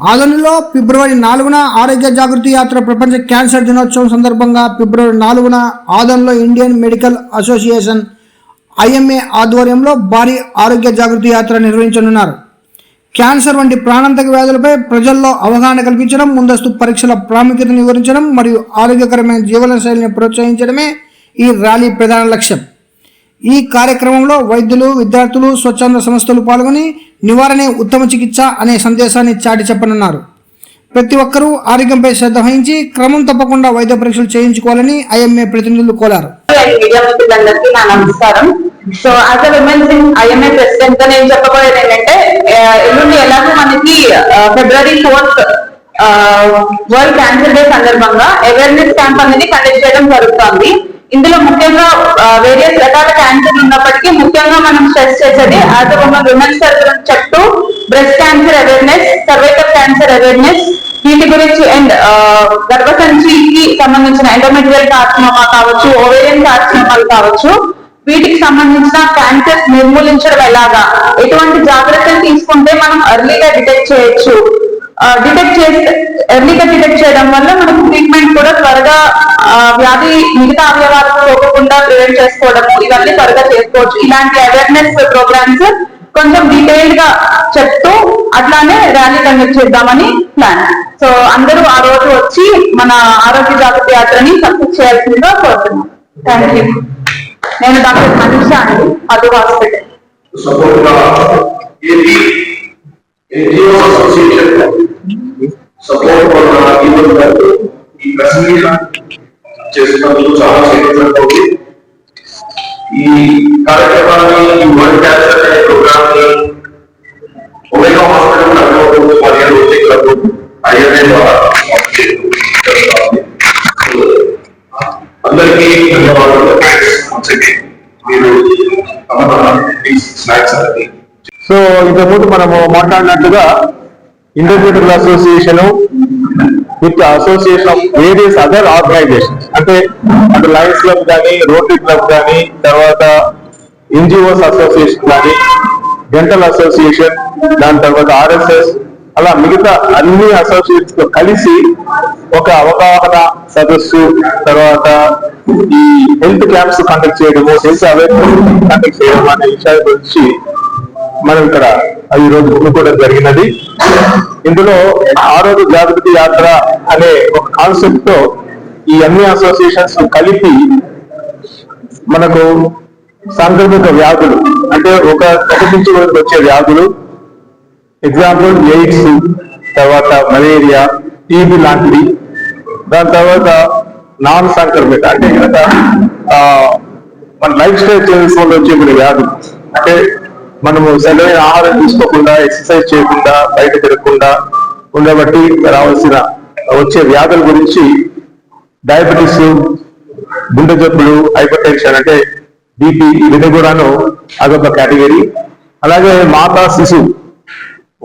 ఆదరణలో ఫిబ్రవరి నాలుగున ఆరోగ్య జాగృతి యాత్ర ప్రపంచ క్యాన్సర్ దినోత్సవం సందర్భంగా ఫిబ్రవరి నాలుగున ఆదరణలో ఇండియన్ మెడికల్ అసోసియేషన్ ఐఎంఏ ఆధ్వర్యంలో భారీ ఆరోగ్య జాగృతి యాత్ర నిర్వహించనున్నారు. క్యాన్సర్ వంటి ప్రాణాంతక వ్యాధులపై ప్రజల్లో అవగాహన కల్పించడం ముందస్తు పరీక్షల ప్రాముఖ్యతను వివరించడం మరియు ఆరోగ్యకరమైన జీవనశైలిని ప్రోత్సహించడమే ఈ ర్యాలీ ప్రధాన లక్ష్యం. ఈ కార్యక్రమంలో వైద్యులు విద్యార్థులు స్వచ్ఛంద సంస్థలు పాల్గొని నివారణే ఉత్తమ చికిత్స అనే సందేశాన్ని చాటి చెప్పనున్నారు. ప్రతి ఒక్కరూ ఆరోగ్యంపై శ్రద్ధ వహించి క్రమం తప్పకుండా వైద్య పరీక్షలు చేయించుకోవాలని ఐఎంఏ ప్రతినిధులు కోరారు. అండ్ నా నమస్కారం. So as a women's in IMA ప్రెసిడెంట్గా నేను చెప్పబోయేది ఏంటంటే ఎల్లుండి ఎలాగో మనకి ఫిబ్రవరి ఫోర్త్ వరల్డ్ క్యాన్సర్ డే సందర్భంగా అవేర్నెస్ క్యాంప్ అనేది కండక్ట్ చేయడం జరుగుతుంది. ఇందులో ముఖ్యంగా వేరియస్ రకాల క్యాన్సర్ ఉన్నప్పటికీ ముఖ్యంగా మనం స్ట్రెస్ చేసేది యాజ్ అ ఉమెన్ విమెన్స్ చెప్తూ breast cancer awareness cervical cancer awareness వీటి గురించి అండ్ గర్భసంచికి సంబంధించిన ఎండోమెటీరియల్ కార్సినోమా కావచ్చు ఓవేరియన్ కార్సినోమాలు కావచ్చు వీటికి సంబంధించిన క్యాన్సర్ నిర్మూలించడం ఎలాగా ఎటువంటి జాగ్రత్తలు తీసుకుంటే మనం ఎర్లీగా డిటెక్ట్ చేయొచ్చు డిటెక్ట్ చేస్తే ఎర్లీగా డిటెక్ట్ చేయడం వల్ల మనకు ట్రీట్మెంట్ కూడా త్వరగా వ్యాధి మిగతా అవయవాలకు పోకుండా ప్రివెంట్ చేసుకోవడం ఇవన్నీ త్వరగా చేసుకోవచ్చు. ఇలాంటి అవేర్నెస్ ప్రోగ్రామ్స్ కొంచెం డీటెయిల్డ్గా చెప్తూ అట్లానే ర్యాలీ కండక్ట్ చేద్దామని ప్లాన్ సో అందరూ ఆ రోజు వచ్చి మన ఆరోగ్య జాగ్రత్త యాత్రని సక్సెస్ చేయాల్సిందిగా కోరుతున్నాం. థ్యాంక్ యూ నేను డాక్టర్ మనీష అండి అదు హాస్పిటల్. చేస్తున్నందుకు చాలా సంతోషంగా ఈ కార్యక్రమాన్ని ఈ వరల్డ్ క్యాన్సర్ డే ప్రోగ్రామ్ని ఒమేగా హాస్పిటల్ నగరంలో మరియు రోజు క్లబ్ ఐఎన్ఏ ద్వారా అందరికీ ధన్యవాదాలు. Once మీరు స్నాక్స్ అనేది సో ఇంతకుముందు మనము మాట్లాడినట్టుగా Indian medical association with association of various other organisations అంటే అటు లయన్స్ క్లబ్ కానీ రోటరీ క్లబ్ కానీ తర్వాత ఎన్జిఓస్ అసోసియేషన్ కానీ డెంటల్ అసోసియేషన్ దాని తర్వాత ఆర్ఎస్ఎస్ అలా మిగతా అన్ని అసోసియేషన్స్తో కలిసి ఒక అవగాహన సదస్సు తర్వాత ఈ హెల్త్ క్యాంప్స్ కండక్ట్ చేయడము హెల్త్ అవేర్నెస్ కండక్ట్ చేయడం అనే విషయాల గురించి మనం ఇక్కడ ఈ రోజు కొనుక్కోవడం జరిగినది. ఇందులో ఆరోగ్య జాగృతి యాత్ర అనే ఒక కాన్సెప్ట్తో ఈ అన్ని అసోసియేషన్స్ కలిపి మనకు సాంక్రమిక వ్యాధులు అంటే ఒక ఒకటి నుంచి వచ్చే వ్యాధులు ఎగ్జాంపుల్ ఎయిడ్స్ తర్వాత మలేరియా టీబీ లాంటివి దాని తర్వాత నాన్ సాంక్రమిక అంటే కనుక మన లైఫ్ స్టైల్ చేంజెస్ వల్ల వచ్చే కొన్ని వ్యాధులు అంటే మనము సరైన ఆహారం తీసుకోకుండా ఎక్సర్సైజ్ చేయకుండా బయట తిరగకుండా ఉండబట్టి రావాల్సిన వచ్చే వ్యాధుల గురించి డయాబెటీస్ గుండె జబ్బులు హైపర్ టెన్షన్ అంటే బీపీ ఇవన్నీ కూడాను అదొక కేటగిరీ. అలాగే మాతా శిశువు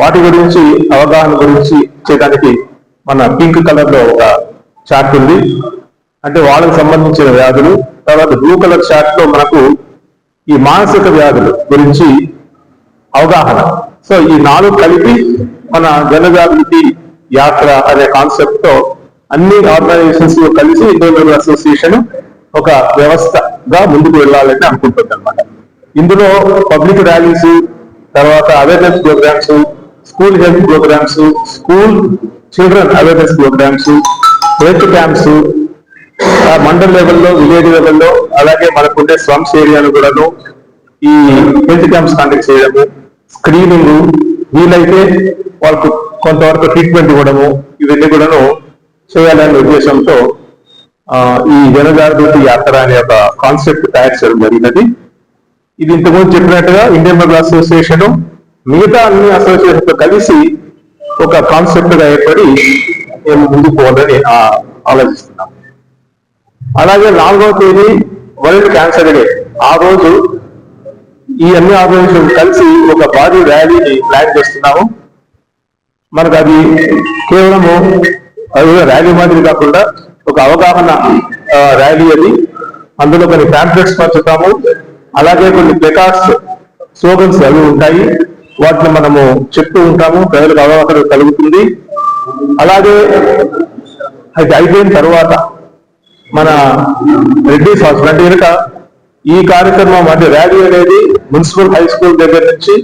వాటి గురించి అవగాహన గురించి చేయడానికి మన పింక్ కలర్లో ఒక చార్ట్ ఉంది. అంటే వాళ్ళకి సంబంధించిన వ్యాధులు తర్వాత బ్లూ కలర్ చార్ట్లో మనకు ఈ మానసిక వ్యాధులు గురించి అవగాహన. సో ఈ నాలుగు కలిపి మన జనజాగృతి యాత్ర అనే కాన్సెప్ట్తో అన్ని ఆర్గనైజేషన్స్ కలిసి ఇండియన్ అసోసియేషన్ ఒక వ్యవస్థగా ముందుకు వెళ్ళాలని అనుకుంటుంది అనమాట ఇందులో పబ్లిక్ ర్యాలీస్ తర్వాత awareness programmes school health programmes school children awareness programmes health camps mandal లెవెల్లో విలేజ్ లెవెల్లో అలాగే మనకుండే స్లమ్స్ ఏరియాను కూడాను ఈ హెల్త్ క్యాంప్స్ కండక్ట్ చేయడము స్క్రీనింగ్ వీలైతే వాళ్ళకు కొంతవరకు ట్రీట్మెంట్ ఇవ్వడము ఇవన్నీ కూడాను చేయాలనే ఉద్దేశంతో ఈ జనజాగృతి యాత్ర అనే ఒక కాన్సెప్ట్ తయారు చేయడం జరిగినది. ఇది ఇంతకుముందు చెప్పినట్టుగా ఇండియన్ మెడికల్ అసోసియేషన్ మిగతా అన్ని అసోసియేషన్తో కలిసి ఒక కాన్సెప్ట్గా ఏర్పడి మేము ముందుకు పోవాలని ఆలోచిస్తున్నాం. అలాగే నాలుగవ తేదీ వరల్డ్ క్యాన్సర్ డే. ఆ రోజు ఈ అన్ని ఆర్గనైజేషన్ కలిసి ఒక భారీ ర్యాలీని ప్లాన్ చేస్తున్నాము. మనకు అది కేవలము అది ర్యాలీ మాదిరి కాకుండా ఒక అవగాహన ర్యాలీ అది అందులో కొన్ని ప్యాంప్లెట్స్ పంచుతాము. అలాగే కొన్ని ప్లెకార్డ్స్ స్లోగన్స్ అవి ఉంటాయి. వాటిని మనము చెప్తూ ఉంటాము. ప్రజలకు అవగాహన కలుగుతుంది. అలాగే అది అయిపోయిన తర్వాత మన రెడ్డి హాస్పిటల్ అంటే కనుక ఈ కార్యక్రమం అంటే ర్యాలీ అనేది మున్సిపల్ హై స్కూల్ దగ్గర నుంచి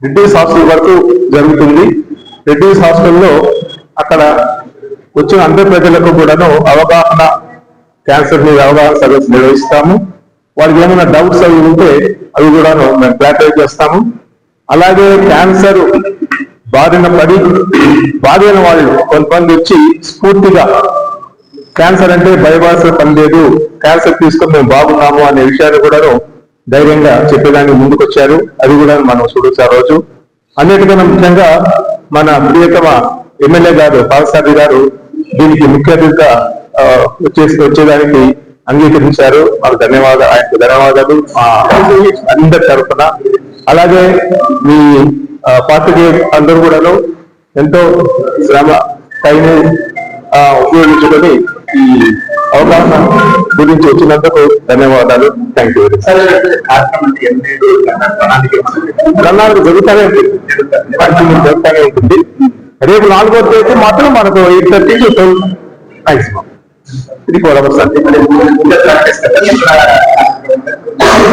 రెడ్డి హాస్టల్ వరకు జరుగుతుంది. రెడ్డి హాస్టల్లో అక్కడ వచ్చిన అందరి ప్రజలకు కూడాను అవగాహన క్యాన్సర్ మీద అవగాహన సర్వీస్ నిర్వహిస్తాము. వారికి ఏమైనా డౌట్స్ అవి ఉంటే అవి కూడాను మేము క్లారిఫై చేస్తాము. అలాగే క్యాన్సర్ బారిన పడి బాధైన వాళ్ళు కొంతమంది వచ్చి స్ఫూర్తిగా క్యాన్సర్ అంటే భయభాస పని లేదు క్యాన్సర్ తీసుకొని మేము బాగున్నాము అనే విషయాన్ని కూడాను ధైర్యంగా చెప్పేదానికి ముందుకొచ్చారు. అది కూడా మనం చూడొచ్చు ఆ రోజు. అన్నిటికన్నా ముఖ్యంగా మన ప్రియతమ ఎమ్మెల్యే గారు పాలసారి గారు దీనికి ముఖ్య అతిథిగా వచ్చేసి వచ్చేదానికి అంగీకరించారు. మాకు ధన్యవాదాలు ఆయనకు ధన్యవాదాలు. అందరి తరఫున. అలాగే మీ పార్టీ అందరూ కూడాను ఎంతో శ్రమ టైం ఆ, ఉపయోగించుకొని ఈ అవగాహన గురించి వచ్చినందుకు ధన్యవాదాలు. థ్యాంక్ యూ ప్రణాళిక జరుగుతూనే ఉంటుంది. జరుగుతూనే ఉంటుంది. రేపు నాలుగో తేదీ మాత్రం మనకు eight thirty to twelve maximum ఇది ఫోర్ అవర్స్ అంతే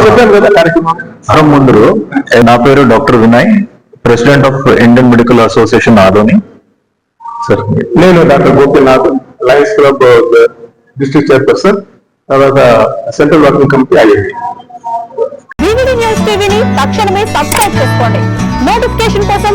చెప్పాను కదా కార్యక్రమం. మనం ముందు నా పేరు doctor Vinay president of Indian medical association Adoni. Sir నేను doctor Gopinath lions club district chairperson తర్వాత central working committee IIT DVD news టీవీని తక్షణమే సబ్స్క్రైబ్ చేసుకోండి. నోటిఫికేషన్ కోసం